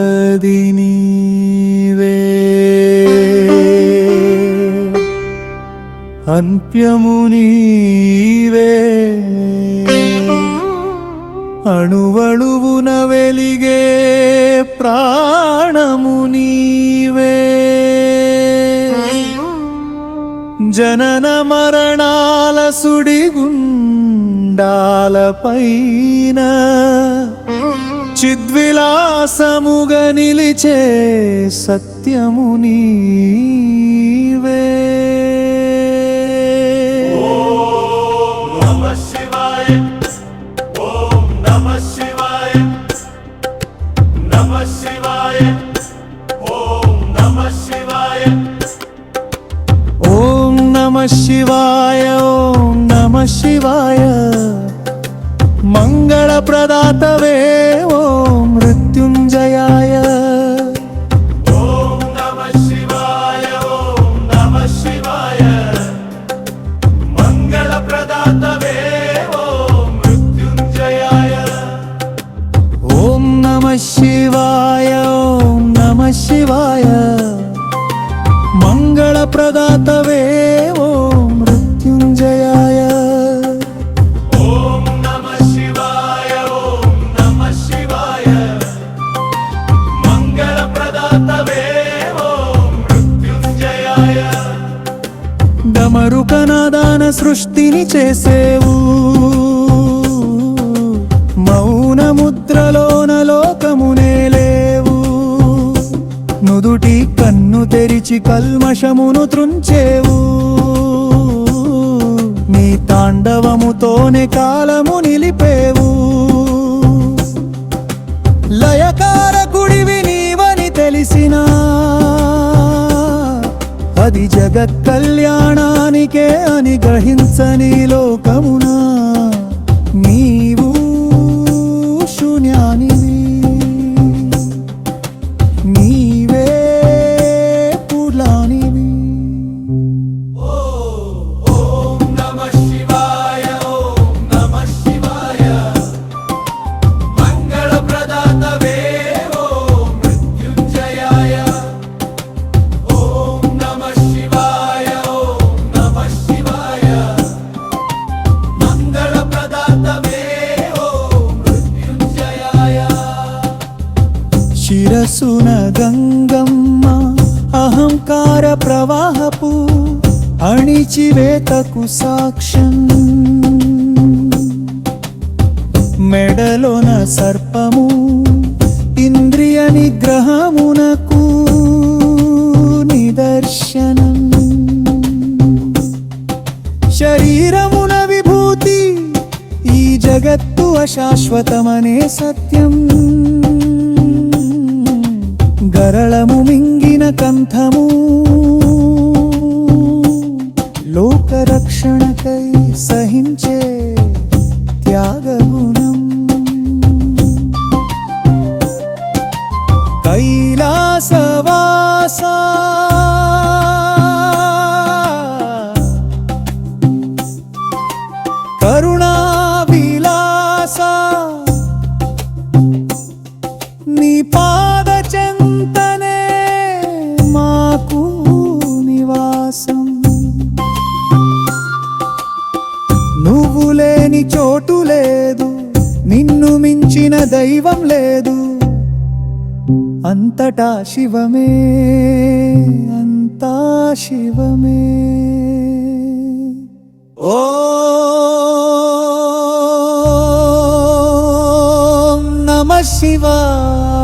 ఆది నీవే. అంత్యము నీవే అణువణువున వెలిగే ప్రాణము నీవే. జనన మరణాల సుడిగుండాలపైన చిద్విలాసముగా నిలిచే సత్యము నీవే. ఓం నమ శివాయ ఓం నమ శివాయ మంగళ ప్రదాతవే ఓం మృత్యుంజయాయ ఓం నమ శివాయ ఓం మరుకనాదాన సృష్టిని చేసేవు. మౌన ముద్రలోన లోకమునే లేవు నుదుటి కన్ను తెరిచి కల్మషమును త్రుంచేవు నీ తాండవముతోనే కాలము నిలిపేవు. లయకారకుడివి నీవని తెలిసినా. అది జగత్ కళ్యాణ కళ్యాణానికే అని గ్రహించని లోకమునా నీవు శూన్యానివి. నీ శిరసున గంగమ్మ అహంకార ప్రవాహపు అణిచివేతకు సాక్ష్యం. మెడలోన సర్పము ఇంద్రియ నిగ్రహమునకు నిదర్శనం. శరీరమున విభూతి ఈ జగత్తు అశాశ్వతమనే సత్యం. గరళము మింగిన కంఠము. లేని చోటు లేదు. నిన్ను మించిన దైవం లేదు. అంతటా శివమే అంతా శివమే. ఓ నమ శివాయ.